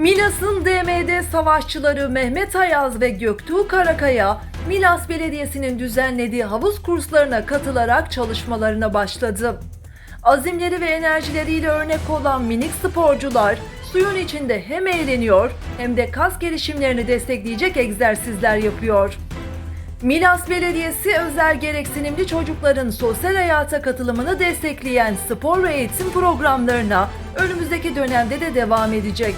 Milas'ın DMD savaşçıları Mehmet Ayaz ve Göktuğ Karakaya, Milas Belediyesi'nin düzenlediği havuz kurslarına katılarak çalışmalarına başladı. Azimleri ve enerjileriyle örnek olan minik sporcular suyun içinde hem eğleniyor hem de kas gelişimlerini destekleyecek egzersizler yapıyor. Milas Belediyesi özel gereksinimli çocukların sosyal hayata katılımını destekleyen spor ve eğitim programlarına önümüzdeki dönemde de devam edecek.